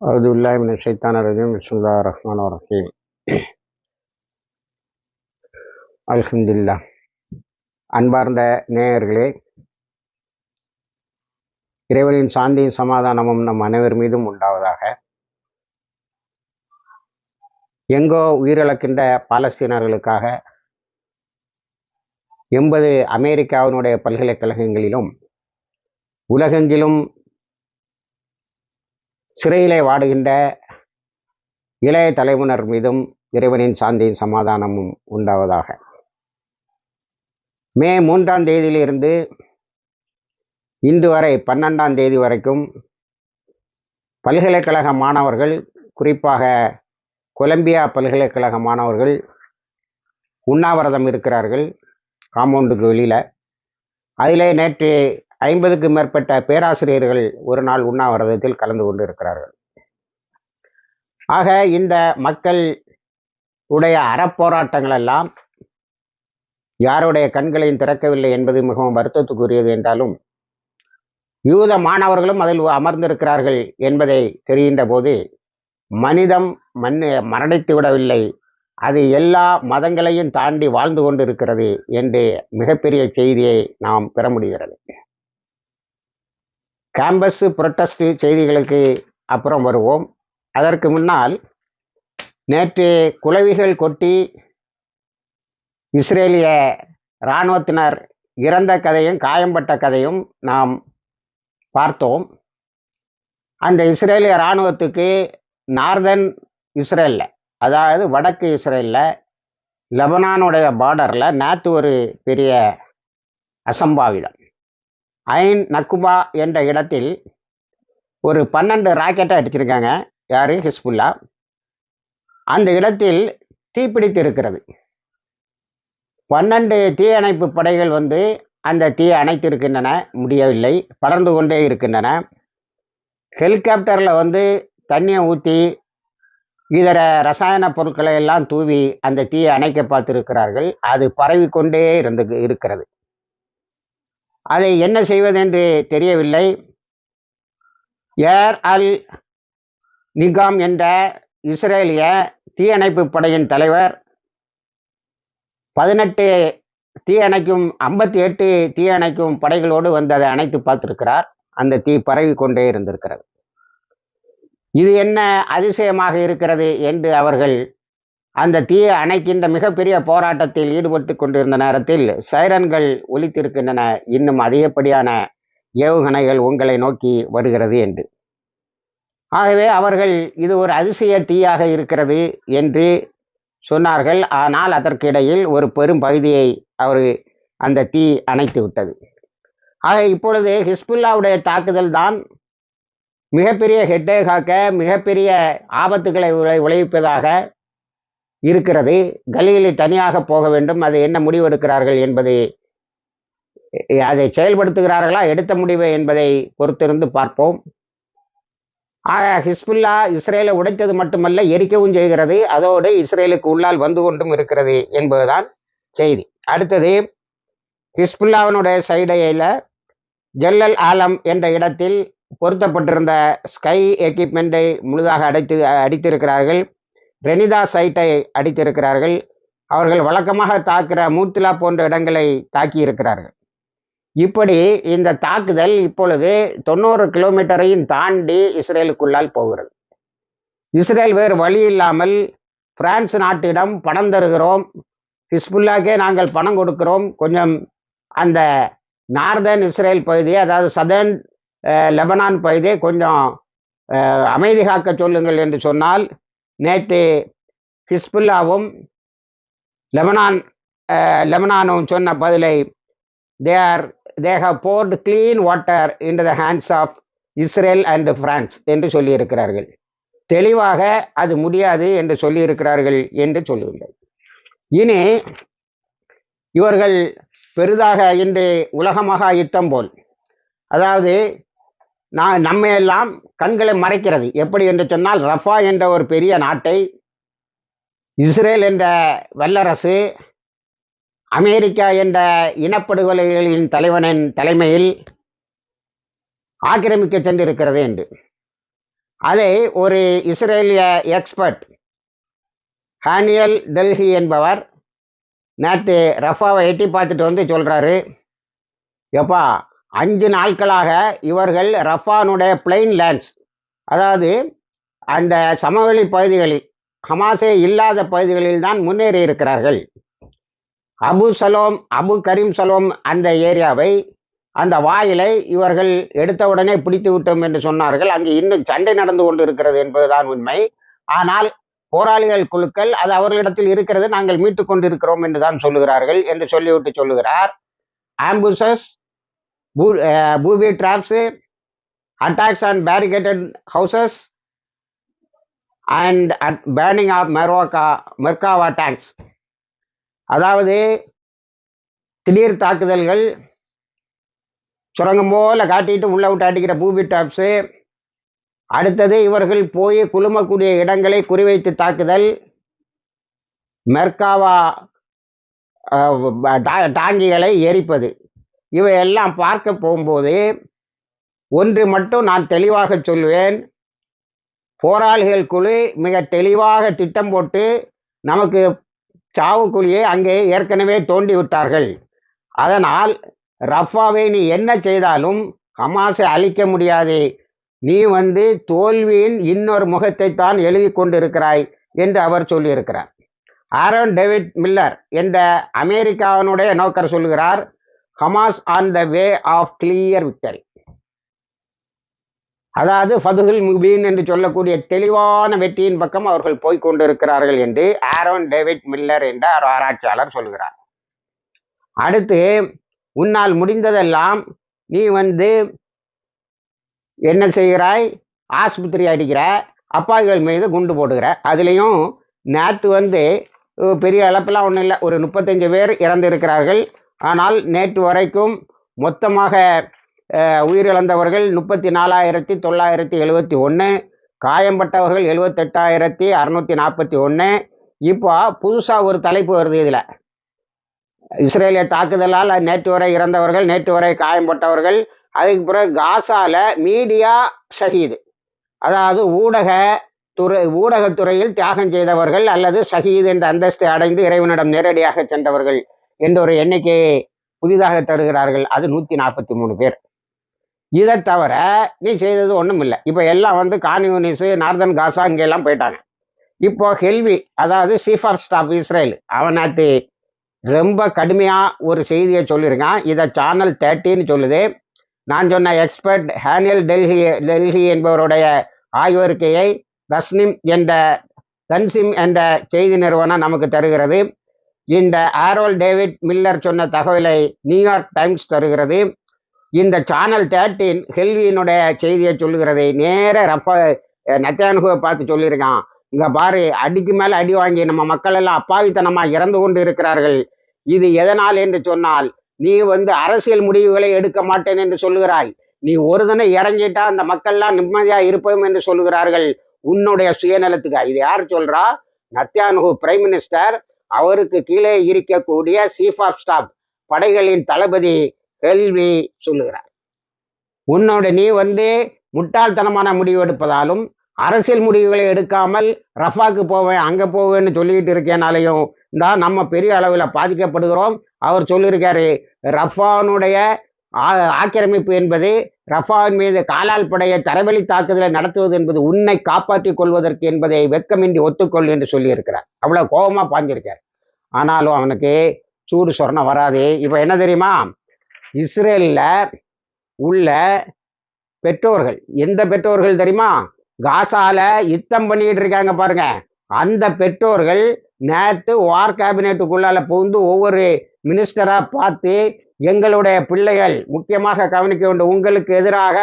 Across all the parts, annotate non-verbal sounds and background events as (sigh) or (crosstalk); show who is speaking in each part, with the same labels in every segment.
Speaker 1: أعوذ بالله من الشيطان الرجيم بسم الله الرحمن الرحيم (clears throat) அல்ஹம்துலில்லா அன்பார்ந்த நேயர்களே இறைவனின் சாந்தியும் சமாதானமும் நம் அனைவர் மீதும் உண்டாவதாக எங்கோ உயிரிழக்கின்ற பாலஸ்தீனர்களுக்காக எண்பது அமெரிக்காவினுடைய பல்கலைக்கழகங்களிலும் உலகெங்கிலும் சிறையிலே வாடுகின்ற இளைய தலைமுனர் மீதும் இறைவனின் சாந்தியும் சமாதானமும் உண்டாவதாக. மே மூன்றாம் தேதியிலிருந்து இன்று வரை பன்னெண்டாம் தேதி வரைக்கும் பல்கலைக்கழக மாணவர்கள் குறிப்பாக கொலம்பியா பல்கலைக்கழக மாணவர்கள் உண்ணாவிரதம் இருக்கிறார்கள் காம்பவுண்டுக்கு வெளியில். அதிலே நேற்று ஐம்பதுக்கு மேற்பட்ட பேராசிரியர்கள் ஒரு நாள் உண்ணாவிரதத்தில் கலந்து கொண்டு இருக்கிறார்கள் ஆக இந்த மக்கள் உடைய அறப்போராட்டங்கள் எல்லாம் யாருடைய கண்களையும் திறக்கவில்லை என்பது மிகவும் வருத்தத்துக்குரியது என்றாலும் யூத மாணவர்களும் அதில் அமர்ந்திருக்கிறார்கள் என்பதை தெரிகின்ற போது மனிதம் மண் மரணித்து விடவில்லை. அது எல்லா மதங்களையும் தாண்டி வாழ்ந்து கொண்டிருக்கிறது என்று மிகப்பெரிய செய்தியை நாம் பெற முடிகிறது. கேம்பஸ் புரொட்டஸ்ட் செய்திகளுக்கு அப்புறம் வருவோம். அதற்கு முன்னால் நேற்று குளவிகள் கொட்டி இஸ்ரேலிய இராணுவத்தினர் இறந்த கதையும் காயம்பட்ட கதையும் நாம் பார்த்தோம். அந்த இஸ்ரேலிய இராணுவத்துக்கு நார்தன் இஸ்ரேலில் அதாவது வடக்கு இஸ்ரேலில் லெபனானுடைய பார்டரில் நேற்று ஒரு பெரிய அசம்பாவிதம். ஐன் நக்குபா என்ற இடத்தில் ஒரு பன்னெண்டு ராக்கெட்டை அடிச்சிருக்காங்க. யார்? ஹிஸ்புல்லா. அந்த இடத்தில் தீப்பிடித்து இருக்கிறது பன்னெண்டு தீயணைப்பு படைகள் வந்து அந்த தீயை அணைத்திருக்கின்றன. முடியவில்லை. படர்ந்து கொண்டே இருக்கின்றன. ஹெலிகாப்டரில் வந்து தண்ணியை ஊற்றி இதர ரசாயன பொருட்களை எல்லாம் தூவி அந்த தீயை அணைக்க பார்த்திருக்கிறார்கள். அது பரவி கொண்டே இருந்து இருக்கிறது. அதை என்ன செய்வதென்று தெரியவில்லை. ஏர் அல் நிகாம் என்ற இஸ்ரேலிய தீயணைப்பு படையின் தலைவர் பதினெட்டு தீயணைக்கும் ஐம்பத்தி எட்டு தீயணைக்கும் படைகளோடு வந்து அதை அணைத்து பார்த்திருக்கிறார். அந்த தீ பரவி கொண்டே இருந்திருக்கிறது. இது என்ன அதிசயமாக இருக்கிறது என்று அவர்கள் அந்த தீயை அணைக்கின்ற மிகப்பெரிய போராட்டத்தில் ஈடுபட்டு கொண்டிருந்த நேரத்தில் சைரன்கள் ஒலித்திருக்கின்றன. இன்னும் அதிகப்படியான ஏவுகணைகள் உங்களை நோக்கி வருகிறது என்று. ஆகவே அவர்கள் இது ஒரு அதிசய தீயாக இருக்கிறது என்று சொன்னார்கள். ஆனால் அதற்கிடையில் ஒரு பெரும் பகுதியை அவர் அந்த தீ அணைத்து விட்டது. ஆக இப்பொழுது ஹிஸ்புல்லாவுடைய தாக்குதல் தான் மிகப்பெரிய ஹெட்டேகாக்க மிகப்பெரிய ஆபத்துகளை விளைவிப்பதாக இருக்கிறது. கலியிலே தனியாக போக வேண்டும். அது என்ன முடிவெடுக்கிறார்கள் என்பதை அதை செயல்படுத்துகிறார்களா? எடுத்த முடிவு என்பதை பொறுத்திருந்து பார்ப்போம். ஆக ஹிஸ்புல்லா இஸ்ரேலை உடைத்தது மட்டுமல்ல எரிக்கவும் செய்கிறது. அதோடு இஸ்ரேலுக்கு உள்ளால் வந்து கொண்டும் இருக்கிறது என்பதுதான் செய்தி. அடுத்தது ஹிஸ்புல்லாவினுடைய சைடையில் ஜல்லல் ஆலம் என்ற இடத்தில் பொருத்தப்பட்டிருந்த ஸ்கை எக்யூப்மெண்ட்டை முழுதாக அடைத்து அடித்திருக்கிறார்கள். ரெனிதா சைட்டை அடித்திருக்கிறார்கள். அவர்கள் வழக்கமாக தாக்குற மூத்திலா போன்ற இடங்களை தாக்கி இருக்கிறார்கள் இப்படி இந்த தாக்குதல் இப்பொழுது தொண்ணூறு கிலோமீட்டரையும் தாண்டி இஸ்ரேலுக்குள்ளால் போகிறது. இஸ்ரேல் வேறு வழி இல்லாமல் பிரான்ஸ் நாட்டிடம் பணம் தருகிறோம். ஹிஸ்புல்லாக்கே நாங்கள் பணம் கொடுக்கிறோம். கொஞ்சம் அந்த நார்தன் இஸ்ரேல் பகுதி அதாவது சதர்ன் லெபனான் பகுதியை கொஞ்சம் அமைதி காக்க சொல்லுங்கள் என்று சொன்னால் நேற்று ஹிஸ்புல்லாவும் லெபனான் லெபனானும் சொன்ன பதிலை they are they have poured clean water in the hands of Israel and France என்று சொல்லியிருக்கிறார்கள். தெளிவாக அது முடியாது என்று சொல்லியிருக்கிறார்கள் என்று சொல்லுங்கள் இனி இவர்கள் பெரிதாக இன்று உலகமாக யுத்தம் போல் அதாவது நான் நம்மையெல்லாம் கண்களை மறைக்கிறது. எப்படி என்று சொன்னால் ரஃபா என்ற ஒரு பெரிய நாட்டை இஸ்ரேல் என்ற வல்லரசு அமெரிக்கா என்ற இனப்படுகொலைகளின் தலைவனின் தலைமையில் ஆக்கிரமிக்க சென்றிருக்கிறது என்று. அதை ஒரு இஸ்ரேலிய எக்ஸ்பர்ட் ஹானியல் டெல்ஹி என்பவர் நேற்று ரஃபாவை எட்டி பார்த்துட்டு வந்து சொல்கிறாரு எப்பா அஞ்சு நாட்களாக இவர்கள் ரஃபானுடைய பிளைன் லேண்ட்ஸ் அதாவது அந்த சமவெளி பகுதிகளில் ஹமாசே இல்லாத பகுதிகளில் தான் முன்னேறி இருக்கிறார்கள். Abu Salom Abu Kareem Salom அந்த ஏரியாவை அந்த வாயிலை இவர்கள் எடுத்தவுடனே பிடித்து விட்டோம் என்று சொன்னார்கள். அங்கு இன்னும் சண்டை நடந்து கொண்டு இருக்கிறது என்பதுதான் உண்மை. ஆனால் போராளிகள் குழுக்கள் அது அவர்களிடத்தில் இருக்கிறது நாங்கள் மீட்டு கொண்டிருக்கிறோம் என்று தான் சொல்லுகிறார்கள் என்று சொல்லிவிட்டு சொல்லுகிறார். Ambushes booby traps attacks on barricaded houses and at burning of Merkava Merkava tanks அதாவது திடீர் தாக்குதல்கள் சுரங்கம் போல காட்டிட்டு உள்ள விட்டு அடிக்கிற பூபி டாப்ஸு அடுத்தது இவர்கள் போய் குழுமக்கூடிய இடங்களை குறிவைத்து தாக்குதல். மெர்காவா டா- டாங்கிகளை எரிப்பது. இவையெல்லாம் பார்க்க போகும்போது ஒன்று மட்டும் நான் தெளிவாக சொல்வேன் போராளிகள் குழு மிக தெளிவாக திட்டம் போட்டு நமக்கு சாவுக்குழியை அங்கே ஏற்கனவே தோண்டி விட்டார்கள் அதனால் ரஃபாவை நீ என்ன செய்தாலும் ஹமாஸை அழிக்க முடியாது. நீ வந்து தோல்வியின் இன்னொரு முகத்தை தான் எழுதி கொண்டிருக்கிறாய் என்று அவர் சொல்லியிருக்கிறார். ஆரோன் டேவிட் மில்லர் என்ற அமெரிக்காவினுடைய நோக்கர் சொல்கிறார் Hamas on the way of clear victory. அதாவது ஃபதுகுல் முபீன் என்று சொல்லக்கூடிய தெளிவான வெற்றியின் பக்கம் அவர்கள் போய்கொண்டிருக்கிறார்கள் என்று ஆரோன் டேவிட் மில்லர் என்ற ஒரு ஆராய்ச்சியாளர் சொல்கிறார். அடுத்து உன்னால் முடிந்ததெல்லாம் நீ வந்து என்ன செய்கிறாய்? ஆஸ்பத்திரி அடிக்கிற அப்பாவிகள் மீது குண்டு போடுகிற அதுலேயும் நேற்று வந்து பெரிய இழப்பெல்லாம் ஒன்றும் இல்லை. ஒரு முப்பத்தஞ்சு பேர் இறந்திருக்கிறார்கள். ஆனால் நேற்று வரைக்கும் மொத்தமாக உயிரிழந்தவர்கள் முப்பத்தி நாலாயிரத்தி தொள்ளாயிரத்தி எழுபத்தி ஒன்று காயம்பட்டவர்கள் எழுபத்தெட்டாயிரத்தி அறநூற்றி நாற்பத்தி ஒன்று இப்போ புதுசாக ஒரு தலைப்பு வருது இதில். இஸ்ரேலிய தாக்குதலால் நேற்று வரை இறந்தவர்கள் நேற்று வரை காயம்பட்டவர்கள் அதுக்கு பிறகு காசால மீடியா ஷஹீது. அதாவது ஊடக துறை ஊடகத்துறையில் தியாகம் செய்தவர்கள் அல்லது ஷஹீத் என்ற அந்தஸ்தை அடைந்து இறைவனிடம் நேரடியாக சென்றவர்கள். என்ற ஒரு எண்ணிக்கையை புதிதாக தருகிறார்கள். அது நூற்றி நாற்பத்தி மூணு பேர். இதை தவிர நீ செய்தது ஒன்றும் இல்லை. இப்போ எல்லாம் வந்து கான்யூனிஸு நார்தன் காசா இங்கெல்லாம் போயிட்டாங்க. இப்போ ஹெல்வி அதாவது சீஃப் ஆஃப் ஸ்டாஃப் இஸ்ரேல் அவன் ரொம்ப கடுமையாக ஒரு செய்தியை சொல்லியிருக்கான். இதை சேனல் தேர்ட்டின்னு சொல்லுது. நான் சொன்ன எக்ஸ்பர்ட் ஹேனியல் டெல்ஹி டெல்ஹி என்பவருடைய ஆய்வறிக்கையை தஸ்னிம் என்ற தன்சிம் என்ற செய்தி நிறுவனம் நமக்கு தருகிறது. இந்த ஆரோல் டேவிட் மில்லர் சொன்ன தகவலை நியூயார்க் டைம்ஸ் தருகிறது. இந்த சேனல் தேர்ட்டின் ஹெல்வியினுடைய செய்தியை சொல்லுகிறது. நேர ரப்ப நச்சானுகுவை பார்த்து சொல்லியிருக்கான். இங்கே பாரு அடிக்கு மேலே அடி வாங்கி நம்ம மக்கள் எல்லாம் அப்பாவித்தனமாக இறந்து கொண்டு இருக்கிறார்கள். இது எதனால் என்று சொன்னால் நீ வந்து அரசியல் முடிவுகளை எடுக்க மாட்டேன் என்று சொல்லுகிறாய். நீ ஒரு தினம் இறங்கிட்டா அந்த மக்கள்லாம் நிம்மதியாக இருப்போம் என்று சொல்லுகிறார்கள். உன்னுடைய சுயநலத்துக்கு. இது யார் சொல்றா? நத்தியானுகு பிரைம் மினிஸ்டர் அவருக்கு கீழே இருக்கக்கூடிய சீஃப் ஆஃப் ஸ்டாஃப் படைகளின் தளபதி ஹெல்வி சொல்லுகிறார். உன்னோட நீ வந்து முட்டாள்தனமான முடிவு எடுப்பதாலும் அரசியல் முடிவுகளை எடுக்காமல் ரஃபாக்கு போவேன் அங்கே போவேன்னு சொல்லிக்கிட்டு இருக்கேனாலையும் தான் நம்ம பெரிய அளவில் பாதிக்கப்படுகிறோம். அவர் சொல்லியிருக்காரு ரஃபானுடைய ஆக்கிரமிப்பு என்பது ரஃபாவின் மீது காலால் படைய தரவெளி தாக்குதலை நடத்துவது என்பது உன்னை காப்பாற்றிக் கொள்வதற்கு என்பதை வெட்கமின்றி ஒத்துக்கொள் என்று சொல்லியிருக்கிறார். அவ்வளோ கோபமாக பாஞ்சிருக்கார். ஆனாலும் அவனுக்கு சூடு சொரணம் வராது. இப்போ என்ன தெரியுமா? இஸ்ரேலில் உள்ள பெற்றோர்கள் எந்த பெற்றோர்கள் தெரியுமா? காசால யுத்தம் பண்ணிக்கிட்டு இருக்காங்க பாருங்க. அந்த பெற்றோர்கள் நேற்று வார் கேபினெட்டுக்குள்ளால புகுந்து ஒவ்வொரு மினிஸ்டராக பார்த்து எங்களுடைய பிள்ளைகள் முக்கியமாக கவனிக்க வேண்டும். உங்களுக்கு எதிராக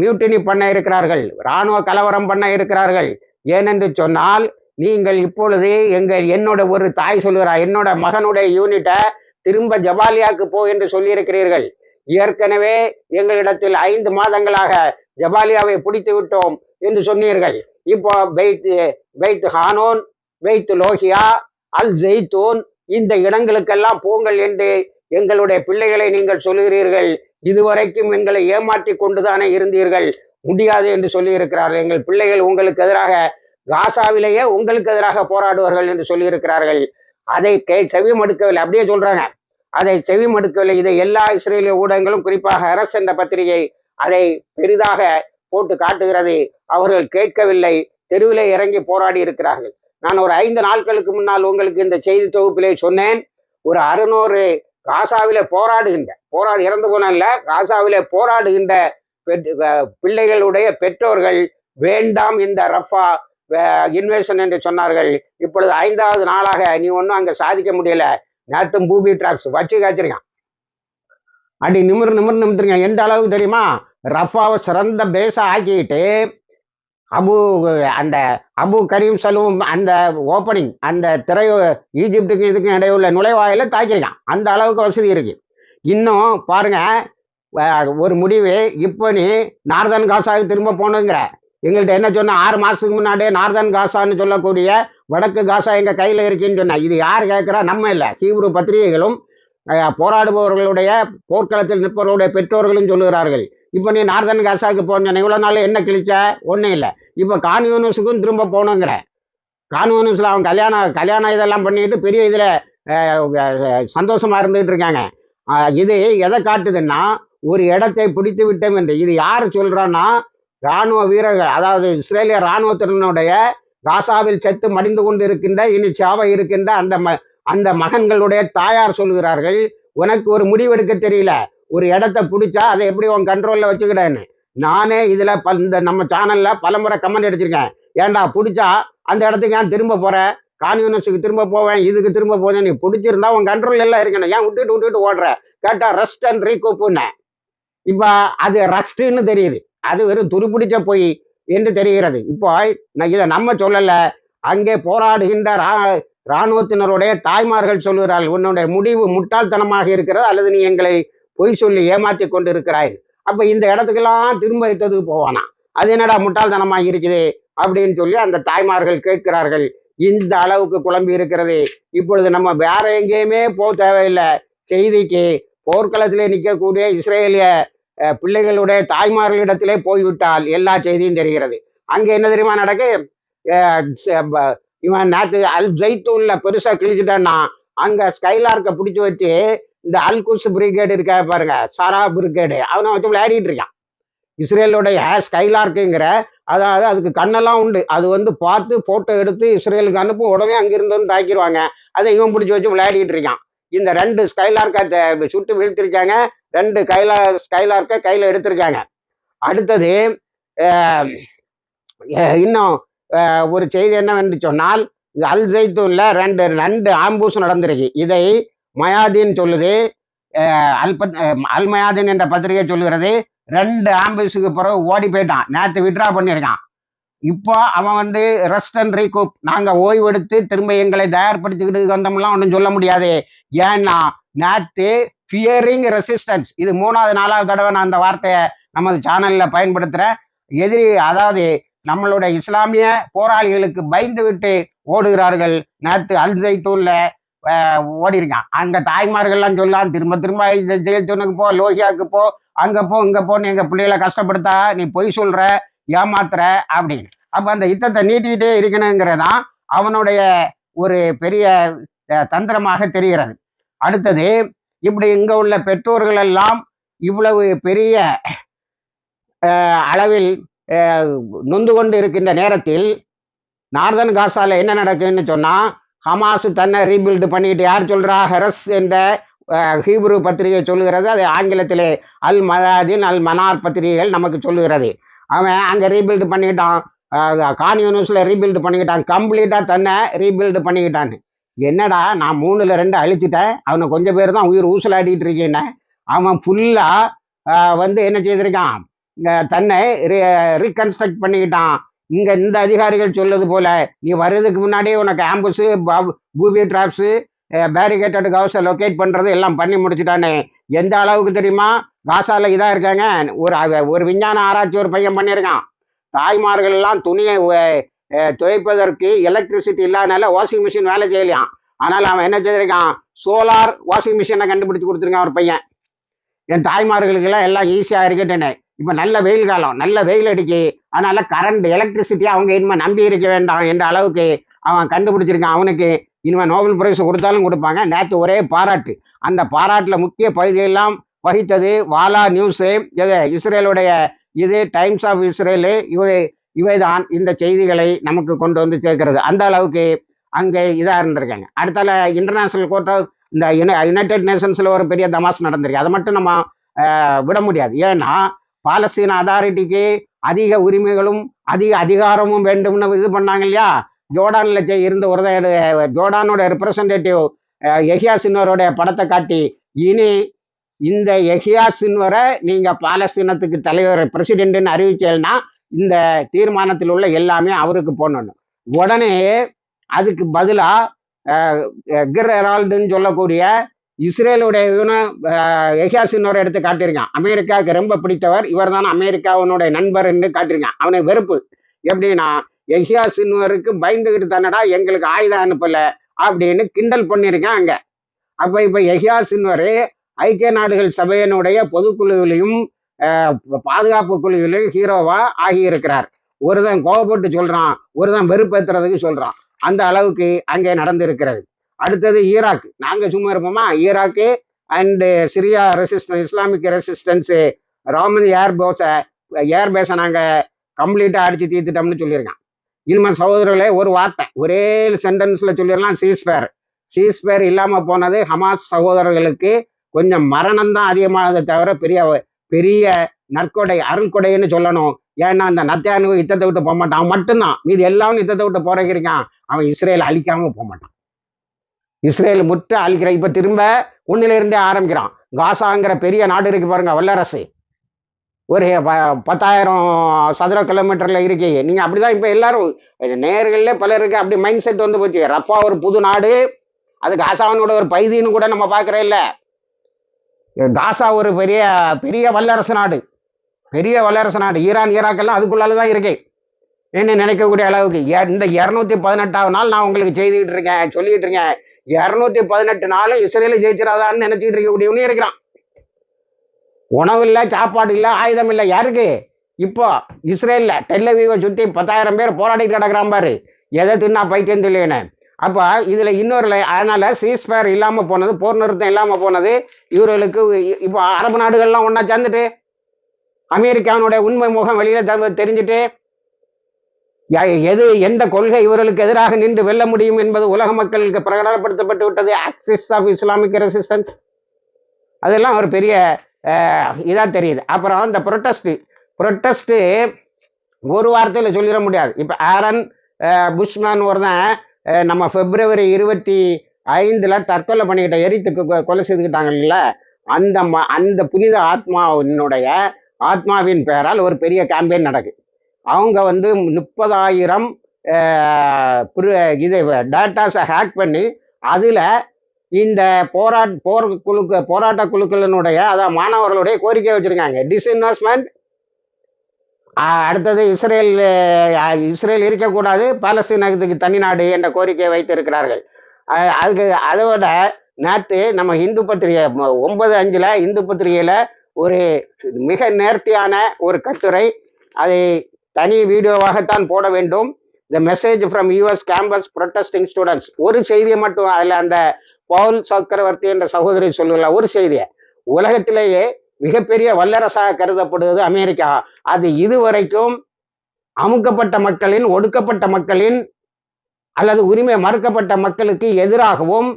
Speaker 1: மியூட்டினி பண்ண இருக்கிறார்கள். இராணுவ கலவரம் பண்ண இருக்கிறார்கள். ஏனென்று சொன்னால் நீங்கள் இப்பொழுது எங்கள் என்னோட ஒரு தாய் சொல்கிறார் என்னோட மகனுடைய யூனிட்டை திரும்ப ஜபாலியாக்கு போ என்று சொல்லியிருக்கிறீர்கள். ஏற்கனவே எங்களிடத்தில் ஐந்து மாதங்களாக ஜபாலியாவை பிடித்து விட்டோம் என்று சொன்னீர்கள். இப்போ Beit Beit Hanoun Beit Lahia Al Zeitoun இந்த இடங்களுக்கெல்லாம் போங்கள் என்று எங்களுடைய பிள்ளைகளை நீங்கள் சொல்லுகிறீர்கள் இதுவரைக்கும் எங்களை ஏமாற்றி கொண்டுதானே இருந்தீர்கள் முடியாது என்று சொல்லியிருக்கிறார்கள் எங்கள் பிள்ளைகள் உங்களுக்கு எதிராக காசாவிலேயே உங்களுக்கு எதிராக போராடுவார்கள் என்று சொல்லியிருக்கிறார்கள். அதை கே செவி மடுக்கவில்லை அப்படியே சொல்றாங்க. அதை செவி மடுக்கவில்லை இதை எல்லா இஸ்ரேலிய ஊடகங்களும் குறிப்பாக அரசு என்ற பத்திரிகை அதை பெரிதாக போட்டு காட்டுகிறது. அவர்கள் கேட்கவில்லை. தெருவிலே இறங்கி போராடி இருக்கிறார்கள். நான் ஒரு ஐந்து நாட்களுக்கு முன்னால் உங்களுக்கு இந்த செய்தி தொகுப்பிலே சொன்னேன். ஒரு அறுநூறு காசாவில போராடுகின்ற போராடு இறந்து போனல்ல காசாவில போராடுகின்ற பிள்ளைகளுடைய பெற்றோர்கள் வேண்டாம் இந்த ரஃபா இன்வேஷன் என்று சொன்னார்கள். இப்பொழுது ஐந்தாவது நாளாக நீ ஒன்றும் அங்கே சாதிக்க முடியல. நேற்று பூபி டிராப்ஸ் வச்சு காய்ச்சிருக்கான். அப்படி நிமிர் நிமிர் நிமித்துருங்க எந்த அளவுக்கு தெரியுமா? ரஃபாவை சிறந்த பேஸா ஆக்கிக்கிட்டு அபு அந்த அபு கரீம் சலூம் அந்த ஓப்பனிங் அந்த திரை ஈஜிப்டுக்கும் இதுக்கும் இடையுள்ள நுழைவாயில தாக்கியிருக்கான். அந்த அளவுக்கு வசதி இருக்கு. இன்னும் பாருங்க ஒரு முடிவு இப்போ நீ நார்தன் காசாவுக்கு திரும்ப போகணுங்கிற. எங்கள்கிட்ட என்ன சொன்ன ஆறு மாதத்துக்கு முன்னாடியே நார்தன் காசான்னு சொல்லக்கூடிய வடக்கு காசா எங்கள் கையில் இருக்குன்னு சொன்னா இது யார் கேட்குறா? நம்ம இல்லை. ஹீப்ரு பத்திரிகைகளும் போராடுபவர்களுடைய போர்க்களத்தில் நிற்பவர்களுடைய பெற்றோர்களும் சொல்லுகிறார்கள். இப்போ நீ நார்தன் காசாவுக்கு போன இவ்வளோ நாள் என்ன கிழிச்ச? ஒன்றும் இல்லை. இப்போ கான்யூனிஸுக்கும் திரும்ப போகணுங்கிற. கான்யூனிஸில் அவன் கல்யாணம் கல்யாணம் இதெல்லாம் பண்ணிட்டு பெரிய இதில் சந்தோஷமாக இருந்துகிட்டு இருக்காங்க. இது எதை காட்டுதுன்னா ஒரு இடத்தை பிடித்து விட்டோம் என்று. இது யார் சொல்கிறான்னா ராணுவ வீரர்கள் அதாவது இஸ்ரேலிய இராணுவத்தினுடைய காசாவில் செத்து மடிந்து கொண்டு இருக்கின்ற இனி சாவை இருக்கின்ற அந்த ம அந்த மகன்களுடைய தாயார் சொல்கிறார்கள். உனக்கு ஒரு முடிவெடுக்க தெரியல. ஒரு இடத்த பிடிச்சா அதை எப்படி உன் கண்ட்ரோலில் வச்சுக்கிட்டேன்னு? நானே இதில் ப- இந்த நம்ம சேனலில் பலமுறை கமெண்ட் அடிச்சிருக்கேன் ஏன்டா பிடிச்சா அந்த இடத்துக்கு ஏன் திரும்ப போகிறேன் கான்யூனிஸ்டுக்கு திரும்ப போவேன் இதுக்கு திரும்ப போவேன் நீ பிடிச்சிருந்தா உன் கண்ட்ரோல் எல்லாம் இருக்கணும். ஏன் விட்டுட்டு விட்டுட்டு ஓடுற? கேட்டால் ரெஸ்ட் அண்ட் ரீகோப்புன்னு இப்போ அது ரஸ்ட்டுன்னு தெரியுது. அது வெறும் துருப்பிடிச்ச பொய் என்று தெரிகிறது. இப்போ நான் இதை நம்ம சொல்லலை. அங்கே போராடுகின்ற ரா- இராணுவத்தினருடைய தாய்மார்கள் சொல்கிறார்கள் உன்னுடைய முடிவு முட்டாள்தனமாக இருக்கிறது அல்லது நீ எங்களை பொய் சொல்லி ஏமாத்தி கொண்டு இருக்கிறாய் அப்ப இந்த இடத்துக்கெல்லாம் திரும்ப வைத்ததுக்கு போவானா? அது என்னடா முட்டாள்தனமாக இருக்குது? அப்படின்னு சொல்லி அந்த தாய்மார்கள் கேட்கிறார்கள். இந்த அளவுக்கு குழம்பி இருக்கிறது. இப்பொழுது நம்ம வேற எங்கேயுமே போக தேவையில்லை. செய்திக்கு போர்க்களத்திலே நிற்கக்கூடிய இஸ்ரேலிய பிள்ளைகளுடைய தாய்மார்களிடத்திலே போய்விட்டால் எல்லா செய்தியும் தெரிகிறது. அங்க என்ன தெரியுமா நடக்கு? ச- இவன் நேற்று அல் உள்ள பெருசா கிழிச்சிட்டான்னா அங்க ஸ்கைலார்க்க பிடிச்சி வச்சு இந்த அல்குஸ் பிரிகேடு இருக்கா பாருங்க சாரா பிரிகேடு. அவனை வச்சு விளையாடிட்டு இருக்கான். இஸ்ரேலுடைய ஸ்கைலார்க்குங்கிற அதாவது அதுக்கு கண்ணெல்லாம் உண்டு. அது வந்து பார்த்து போட்டோ எடுத்து இஸ்ரேலுக்கு அனுப்பும் உடனே அங்கிருந்து வந்து தாக்கிடுவாங்க. அதை இவன் பிடிச்சி வச்சு விளையாடிட்டு இருக்கான். இந்த ரெண்டு ஸ்கைலார்க்கை சுட்டு வீழ்த்திருக்காங்க. ரெண்டு கைலா ஸ்கைலார்க்கை கையில் எடுத்திருக்காங்க. அடுத்தது இன்னும் ஒரு செய்தி என்னவென்று சொன்னால் இந்த அல் ஜெய்தூன்ல ரெண்டு ரெண்டு ஆம்பூஸ் நடந்திருக்கு. இதை மயாதீன் சொல்லுது அல்பத் அல் மயாதீன் என்ற பத்திரிகை சொல்லுகிறது. ரெண்டு ஆம்புலன்ஸுக்கு பிறகு ஓடி போயிட்டான். நேற்று விட்ரா பண்ணியிருக்கான். இப்போ அவன் வந்து ரெஸ்ட் அண்ட் ரீகூப் நாங்கள் ஓய்வெடுத்து திரும்ப எங்களை தயார்படுத்திக்கிட்டு வந்தோம்லாம் ஒன்றும் சொல்ல முடியாது. ஏன்னா நேற்று ஃபியரிங் ரெசிஸ்டன்ஸ் இது மூணாவது நாலாவது தடவை நான் அந்த வார்த்தையை நமது சேனலில் பயன்படுத்துகிறேன் எதிரி அதாவது நம்மளுடைய இஸ்லாமிய போராளிகளுக்கு பயந்து விட்டு ஓடுகிறார்கள். நேற்று அல் ஜெய்தூன்ல ஓடி இருக்கான் அங்க தாய்மார்கள்லாம் சொல்லலாம் திரும்ப திரும்ப இந்த ஜெயல்தூனுக்கு போ லோகியாவுக்கு போ அங்க போ இங்க போன்னு எங்க பிள்ளைகளை கஷ்டப்படுத்தா நீ பொய் சொல்ற ஏமாத்துற அப்படின்னு. அப்ப அந்த யுத்தத்தை நீட்டிக்கிட்டே இருக்கணுங்கிறதான் அவனுடைய ஒரு பெரிய தந்திரமாக தெரிகிறது. அடுத்தது இப்படி இங்க உள்ள பெற்றோர்கள் எல்லாம் இவ்வளவு பெரிய அளவில் நொந்து கொண்டு இருக்கின்ற நேரத்தில் நார்தன் காசால என்ன நடக்குன்னு சொன்னா ஹமாஸ் தன்னை ரீபில்டு பண்ணிக்கிட்டு யார் சொல்கிறா ஹெரஸ் என்ற ஹீப்ரு பத்திரிகை சொல்லுகிறது. அது ஆங்கிலத்திலே அல் மதாஜின் அல் மனார் பத்திரிகைகள் நமக்கு சொல்லுகிறது. அவன் அங்கே ரீபில்டு பண்ணிக்கிட்டான். கான் யூனிவர்ஸில் ரீபில்டு பண்ணிக்கிட்டான். கம்ப்ளீட்டாக தன்னை ரீபில்டு பண்ணிக்கிட்டான்னு என்னடா நான் மூணில் ரெண்டு அழிச்சிட்டேன். அவனை கொஞ்சம் பேர் தான் உயிர் ஊசலாடிட்டு இருக்கேன்னு அவன் ஃபுல்லாக வந்து என்ன செய்திருக்கான்? தன்னை ரீ ரீகன்ஸ்ட்ரக்ட் பண்ணிக்கிட்டான். இங்க இந்த அதிகாரிகள் சொல்லது போல நீ வர்றதுக்கு முன்னாடியே உனக்கு ஆம்புஸ் பூபி டிராப்ஸு பேரிகேட்டட் ஹவுஸை லொக்கேட் பண்ணுறது எல்லாம் பண்ணி முடிச்சுட்டானே. எந்த அளவுக்கு தெரியுமா? காசால இதாக இருக்காங்க. ஒரு ஒரு விஞ்ஞான ஆராய்ச்சி ஒரு பையன் பண்ணியிருக்கான். தாய்மார்கள் எல்லாம் துணியை துவைப்பதற்கு எலக்ட்ரிசிட்டி இல்லாதனால வாஷிங் மிஷின் வேலை செய்யலையாம். ஆனால் அவன் என்ன செய்திருக்கான்? சோலார் வாஷிங் மிஷினை கண்டுபிடிச்சு கொடுத்துருக்கான் ஒரு பையன். என் தாய்மார்களுக்கெல்லாம் எல்லாம் ஈஸியாக இருக்கட்டேனே இப்போ நல்ல வெயில் காலம் நல்ல வெயில் அடிக்கு. அதனால கரண்ட் எலக்ட்ரிசிட்டி அவங்க இனிமே நம்பி இருக்க வேண்டாம் என்ற அளவுக்கு அவன் கண்டுபிடிச்சிருக்கான் அவனுக்கு. இனிமேல் நோபல் பிரைஸ் கொடுத்தாலும் கொடுப்பாங்க. நேற்று ஒரே பாராட்டு. அந்த பாராட்டில் முக்கிய பகுதியெல்லாம் வகித்தது வாலா நியூஸு இது இஸ்ரேலுடைய இது டைம்ஸ் ஆஃப் இஸ்ரேலு. இவை இவைதான் இந்த செய்திகளை நமக்கு கொண்டு வந்து சேர்க்கிறது. அந்த அளவுக்கு அங்கே இதாக இருந்திருக்காங்க. அடுத்தால இன்டர்நேஷனல் கோர்ட் ஆஃப் இந்த யுனைடெட் நேஷன்ஸில் ஒரு பெரிய தமாஸ் நடந்திருக்கு. அதை மட்டும் நம்ம விட முடியாது. ஏன்னா பாலஸ்தீன அதாரிட்டிக்கு அதிக உரிமைகளும் அதிக அதிகாரமும் வேண்டும்னு இது பண்ணாங்க இல்லையா ஜோர்டான்ல இருந்த ஒரு ஜோர்டானோட ரெப்ரசன்டேட்டிவ் எஹியா சின்வரோட படத்தை காட்டி இனி இந்த எஹியா சின்வரை நீங்க பாலஸ்தீனத்துக்கு தலைவர் பிரசிடென்ட்னு அறிவிச்சேன்னா இந்த தீர்மானத்தில் உள்ள எல்லாமே அவருக்கு போடணும். உடனே அதுக்கு பதிலாக கிர் ஹெரால்டுன்னு சொல்லக்கூடிய இஸ்ரேலுடைய இவனும் எடுத்து காட்டியிருக்கான். அமெரிக்காவுக்கு ரொம்ப பிடித்தவர் இவர் தான் அமெரிக்காவினுடைய நண்பர் என்று காட்டியிருக்கான். அவனை வெறுப்பு. எப்படின்னா எஹியா சின்வருக்கு பயந்துகிட்டு தானடா எங்களுக்கு ஆயுதம் அனுப்பல அப்படின்னு கிண்டல் பண்ணியிருக்கான் அங்க. அப்ப இப்ப எஹியா சின்வர் ஐக்கிய நாடுகள் சபையினுடைய பொதுக்குழுவிலையும் பாதுகாப்பு குழுவிலையும் ஹீரோவா ஆகியிருக்கிறார். ஒருதன் கோவப்பட்டு சொல்றான் ஒருதன் வெறுப்பேற்றுறதுக்கு சொல்றான். அந்த அளவுக்கு அங்கே நடந்திருக்கிறது. அடுத்தது ஈராக். நாங்கள் சும்மா இருப்போமா? Iraq and Syria resistance Islamic resistance Raman ஏர்போஸை ஏர்பேஸை ஏர் பேஸை அடித்து தீர்த்துட்டோம்னு சொல்லியிருக்கான். இனிமேல் சகோதரர்களே ஒரு வார்த்தை ஒரே சென்டென்ஸில் சொல்லிடலாம். சீஸ்பேர் சீஸ்பேர் இல்லாமல் போனது ஹமாஸ் சகோதரர்களுக்கு கொஞ்சம் மரணம் தான் அதிகமானதை தவிர பெரிய பெரிய நற்கொடை அருள்கொடைன்னு சொல்லணும். ஏன்னா அந்த நத்தியானு யுத்தத்தை விட்டு போக மாட்டான். அவன் மட்டும்தான். மீது எல்லாரும் யுத்தத்தை விட்டு போறக்கு அவன் இஸ்ரேல் அழிக்காம போக மாட்டான். இஸ்ரேல் முற்ற அழிக்கிற இப்போ திரும்ப ஒன்னிலிருந்தே ஆரம்பிக்கிறான். காசாங்கிற பெரிய நாடு இருக்கு பாருங்க வல்லரசு. ஒரு ப- பத்தாயிரம் சதுர கிலோமீட்டரில் இருக்கீங்க நீங்கள் அப்படி தான் இப்போ எல்லாரும் பலர் பலருக்கு அப்படி மைண்ட் செட் வந்து போச்சு. ரப்பா ஒரு புது நாடு அது காசாவனோட ஒரு பைதின்னு கூட நம்ம பார்க்குறோம் இல்லை. காசா ஒரு பெரிய பெரிய வல்லரசு நாடு. பெரிய வல்லரசு நாடு. ஈரான் ஈராக்கெல்லாம் அதுக்குள்ளால தான் இருக்கு. என்ன நினைக்கக்கூடிய அளவுக்கு. இந்த இரநூத்தி பதினெட்டாவது நாள் நான் உங்களுக்கு செய்துக்கிட்டு இருக்கேன் சொல்லிக்கிட்டு இருக்கேன். இரநூத்தி பதினெட்டு நாள் இஸ்ரேல ஜெயிச்சிடாதான்னு நினைச்சிட்டு இருக்கக்கூடியவனே இருக்கிறான். உணவு இல்லை சாப்பாடு இல்லை ஆயுதம் இல்லை யாருக்கு? இப்போ இஸ்ரேல்ல டெல்லவீவை சுத்தி பத்தாயிரம் பேர் போராடி கிடக்குறான் பாரு. எதை தின்னா பைத்தியம் தெரியலன்னு அப்போ இதில் இன்னொரு அதனால் சீஸ்பயர் இல்லாமல் போனது போர் நிறுத்தம் இல்லாமல் போனது இவர்களுக்கு இப்போ அரபு நாடுகள்லாம் ஒன்றா சேர்ந்துட்டு அமெரிக்காவினுடைய உண்மை முகம் வெளியில் தெரிஞ்சுட்டு எது எந்த கொள்கை இவர்களுக்கு எதிராக நின்று வெல்ல முடியும் என்பது உலக மக்களுக்கு பிரகடனப்படுத்தப்பட்டு விட்டது. ஆக்சிஸ் ஆஃப் இஸ்லாமிக் ரெசிஸ்டன்ஸ் அதெல்லாம் ஒரு பெரிய இதாக தெரியுது. அப்புறம் இந்த ப்ரொட்டஸ்ட் ப்ரொட்டஸ்ட் ஒரு வார்த்தையில் சொல்லிட முடியாது. இப்போ ஆரன் புஷ்மேன் ஒருத்தன் நம்ம பிப்ரவரி இருபத்தி ஐந்தில் தற்கொலை பண்ணிக்கிட்ட எரித்து கொ- கொலை செய்துக்கிட்டாங்கல்ல? அந்த ம- அந்த புனித ஆத்மாவினுடைய ஆத்மாவின் பெயரால் ஒரு பெரிய கேம்பெயின் நடக்குது. அவங்க வந்து முப்பதாயிரம் இது டேட்டாஸை ஹேக் பண்ணி அதில் இந்த போராட் போர் குழுக்க போராட்ட குழுக்களினுடைய அதாவது மாணவர்களுடைய கோரிக்கை வச்சுருக்காங்க. டிஸ்இன்வெஸ்ட்மெண்ட் அடுத்தது இஸ்ரேல் இஸ்ரேல் இருக்கக்கூடாது பாலஸ்தீனத்துக்கு தனி நாடு என்ற கோரிக்கையை வைத்திருக்கிறார்கள். அதுக்கு அதோட நேற்று நம்ம இந்து பத்திரிகை ஒன்பது அஞ்சில் இந்து பத்திரிகையில் ஒரு மிக நேர்த்தியான ஒரு கட்டுரை அதை தனி வீடியோவாகத்தான் போட வேண்டும். The message from US campus protesting students ஒரு செய்தியை மட்டும் அதில் அந்த பவுல் சக்கரவர்த்தி என்ற சகோதரி சொல்லல ஒரு செய்தியை. உலகத்திலேயே மிகப்பெரிய வல்லரசாக கருதப்படுவது அமெரிக்கா. அது இதுவரைக்கும் அமுக்கப்பட்ட மக்களின் ஒடுக்கப்பட்ட மக்களின் அல்லது உரிமை மறுக்கப்பட்ட மக்களுக்கு எதிராகவும்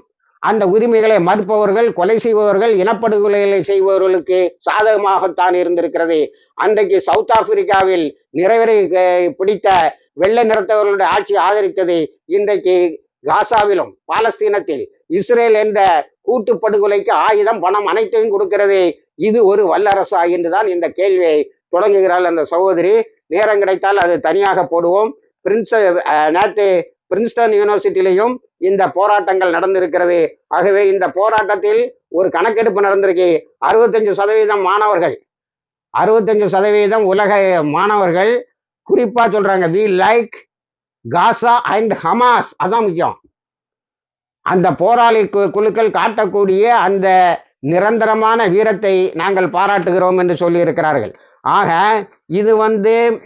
Speaker 1: அந்த உரிமைகளை மறுப்பவர்கள் கொலை செய்பவர்கள் இனப்படுகொலைகளை செய்பவர்களுக்கு சாதகமாகத்தான் இருந்திருக்கிறது. அன்றைக்கு சவுத் ஆப்பிரிக்காவில் நிறைவேறி பிடித்த வெள்ளை நிறத்தவர்களுடைய ஆட்சி ஆதரித்தது இன்றைக்கு காசாவிலும் பாலஸ்தீனத்தில். இஸ்ரேல் என்ற கூட்டு படுகொலைக்கு ஆயுதம் பணம் அனைத்தையும் கொடுக்கிறது. இது ஒரு வல்லரசா என்றுதான் இந்த கேள்வியை தொடங்குகிறாள் அந்த சகோதரி. நேரம் கிடைத்தால் அது தனியாக போடுவோம். பிரின்ஸ் நேற்று பிரின்ஸ்டன் யூனிவர்சிட்டியிலையும் இந்த போராட்டங்கள் நடந்திருக்கிறது. ஆகவே இந்த போராட்டத்தில் ஒரு கணக்கெடுப்பு நடந்திருக்கு. அறுபத்தஞ்சு சதவீதம் மாணவர்கள். அறுபத்தஞ்சு சதவீதம் உலக மாணவர்கள். குறிப்பா சொல்றாங்க we like Gaza and Hamas அதான் முக்கியம். அந்த போராளி கு- குழுக்கள் காட்டக்கூடிய அந்த நிரந்தரமான வீரத்தை நாங்கள் பாராட்டுகிறோம் என்று சொல்லியிருக்கிறார்கள். ஆக இது வந்து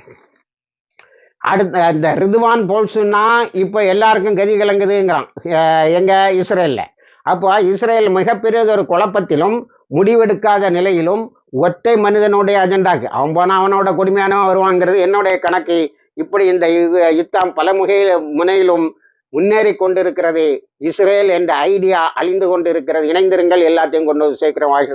Speaker 1: அடுத்த அந்த ரிதுவான் போல்சுன்னா இப்போ எல்லாருக்கும் கதி கலங்குதுங்கிறான். எங்கள் இஸ்ரேலில். அப்போ இஸ்ரேல் மிகப்பெரியதொரு குழப்பத்திலும் முடிவெடுக்காத நிலையிலும் ஒற்றை மனிதனுடைய அஜெண்டாக்கு அவன் போனால் அவனோட கொடுமையானவன் வருவாங்கிறது என்னுடைய கணக்கு. இப்படி இந்த யு- யுத்தம் பல முகையில் முனையிலும் முன்னேறி கொண்டிருக்கிறது. இஸ்ரேல் என்ற ஐடியா அழிந்து கொண்டிருக்கிறது. இணைந்திருங்கள் எல்லாத்தையும் கொண்டு வந்து சேர்க்கிறோம் வாய்ஸ்